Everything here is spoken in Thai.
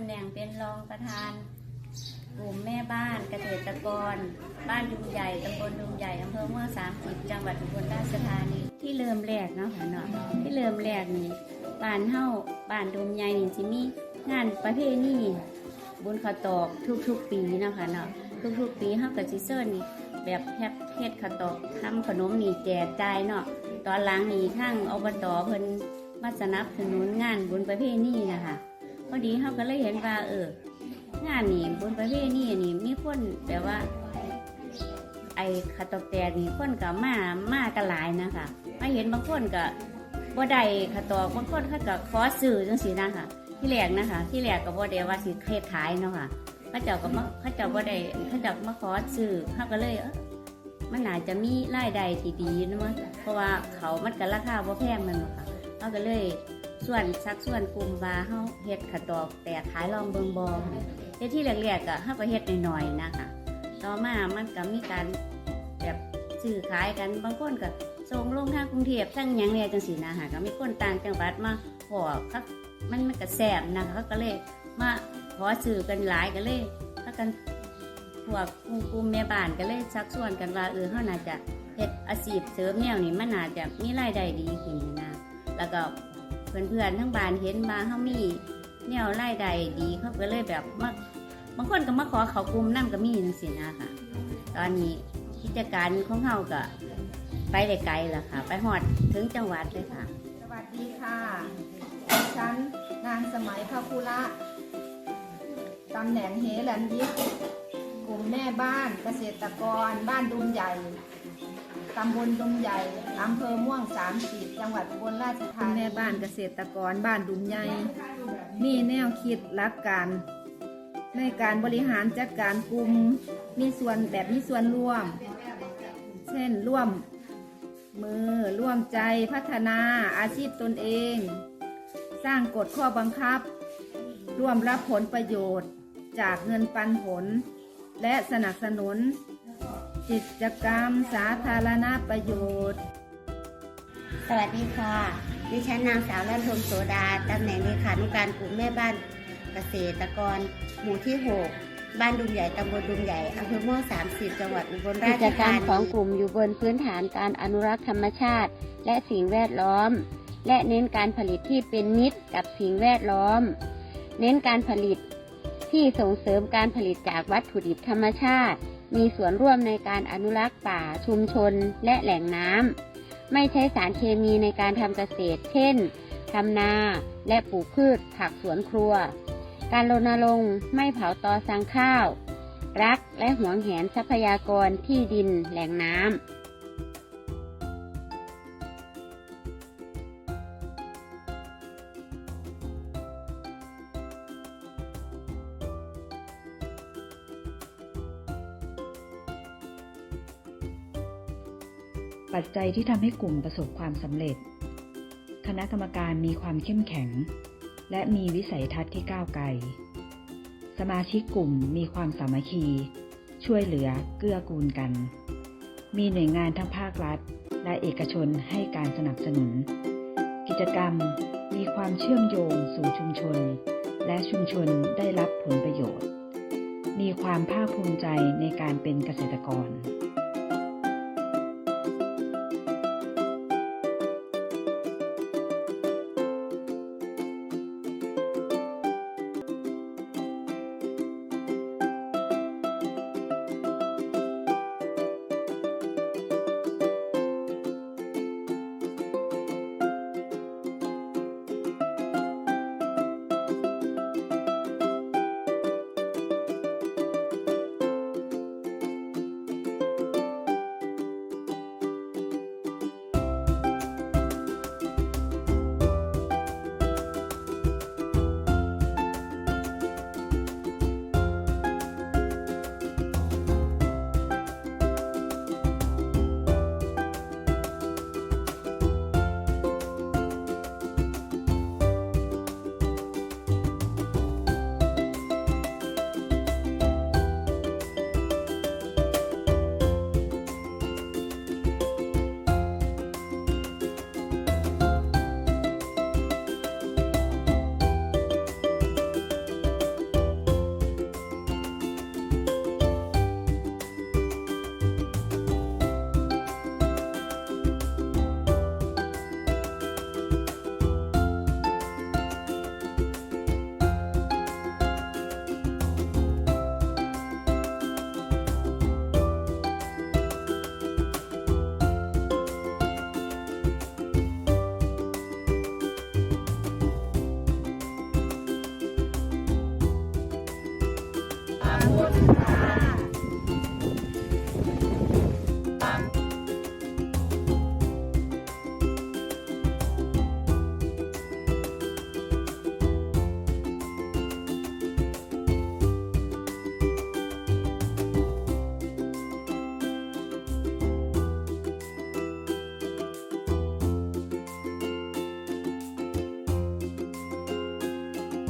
ตำแหน่งเป็นรองประธาน กลุ่มแม่บ้านเกษตรกร บ้านดุงใหญ่ตำบลดุงใหญ่อำเภอเมืองสามสิบจังหวัดอุบลราชธานีที่เริ่มแรกเนาะค่ะเนาะที่เริ่มแรกนี่บ้านเฮาบ้านดุงใหญ่นี่สิมีงานประเพณีบุญข้าวตอกทุกๆปีเนาะค่ะเนาะทุกๆปีเฮาก็สิเซิร์นี่แบบแฮปเฮ็ดข้าวตอกทำขนมนี่แจกจ่ายเนาะตอนหลังนี่ทั้งอบตเพิ่นมาสนับสนุนงานบุญประเพณีนะคะ พอดีเฮาก็เลยเห็นว่าเอองานนี่บนประเภทนี่นี่มีคนแบบว่า ไอ้ขาตอกแตกนี่คนก็มามากันหลายนะคะมาเห็นบางคนก็บ่ได้ขาตอกบางคนเขาก็ขอซื้อจังซี่นะคะที่แรกนะคะ ที่แรกก็บ่ได้ว่าสิเฮ็ดขายเนาะค่ะเขาเจ้าก็มาเขาเจ้าบ่ได้เขาเจ้ามาขอซื้อเขาก็เลยเออมันน่าจจะมีรายได้ที่ดีนะมั้งเพราะว่าเขามันก็ราคาบ่แพงมันบ่ค่ะเขาก็เลย ส่วนสักส่วนกลุ่มว่าเฮาเฮ็ดขาวตอกแตกขายลองเบิงบ่ค่ะเฮ็ดที่แรกๆก็เฮาก็เฮ็ดหน่อยๆนะคะต่อมามันก็มีการแบบซื้อขายกันบางคนก็ส่งลงทางกรุงเทพทั้งหยังเนี่ยจังซี่นะค่ะก็มีคนต่างจังหวัดมาขอครับมันมันก็แซ่บนะคะเขาก็เลยมาขอซื้อกันหลายก็เลยพากันพวกกลุ่มแม่บ้านก็เลยชักชวนกันว่าเออเฮาน่าจะเฮ็ดอาชีพเสริมแนวนี้มันน่าจะมีรายได้ดีขึ้นนะแล้วก็ เพื่อนๆทั้งบ้านเห็นมาเฮามีแนวรายได้ดีเขาก็เลยแบบมาบางคนก็มาขอเขากลุ่มนั่งก็มีนังสินะค่ะ ตอนนี้กิจการของเขาก็ไปได้ไกลแล้วค่ะ ไปหอดถึงจังหวัดเลยค่ะ สวัสดีค่ะฉันนางสมัยพระคุระตำแหน่งเฮลันยิกกลุ่มแม่บ้านเกษตรกรบ้านดุมใหญ่ ตำบลดุมใหญ่ อำเภอม่วงสามสิบจังหวัดอุบลราชธานีแม่บ้านเกษตรกรบ้านดุมใหญ่ มีแนวคิดหลักการ ในการบริหารจัดการกลุ่ม มีส่วนแบบมีส่วนร่วม เช่นร่วมมือร่วมใจพัฒนาอาชีพตนเอง สร้างกฎข้อบังคับ ร่วมรับผลประโยชน์จากเงินปันผล และสนับสนุน กิจกรรมสาธารณประโยชน์ สวัสดีค่ะ ดิฉันนางสาวรัตนโสดา ตำแหน่งเลขานุการกลุ่มแม่บ้านเกษตรกร หมู่ที่ 6 บ้านดุมใหญ่ ตำบลดุมใหญ่ อำเภอม่วง30 จังหวัดอุบลราชธานีกิจกรรมของกลุ่มอยู่บนพื้นฐานการอนุรักษ์ธรรมชาติ และสิ่งแวดล้อม และเน้นการผลิตที่เป็นมิตรกับสิ่งแวดล้อม เน้นการผลิตที่ส่งเสริมการผลิตจากวัตถุดิบธรรมชาติ มีส่วนร่วมในการอนุรักษ์ป่าชุมชนและแหล่งน้ำไม่ใช้สารเคมีในการทำเกษตร เช่นทำนาและปลูกพืชผักสวนครัว การรณรงค์ไม่เผาตอสังข้าว รักและหวงแหนทรัพยากรที่ดินแหล่งน้ำ ปัจจัยที่ทำให้กลุ่มประสบความสำเร็จ คณะกรรมการมีความเข้มแข็ง และมีวิสัยทัศน์ที่ก้าวไกล สมาชิกกลุ่มมีความสามัคคี ช่วยเหลือเกื้อกูลกัน มีหน่วยงานทั้งภาครัฐ และเอกชนให้การสนับสนุน กิจกรรมมีความเชื่อมโยงสู่ชุมชน และชุมชนได้รับผลประโยชน์ มีความภาคภูมิใจในการเป็นเกษตรกร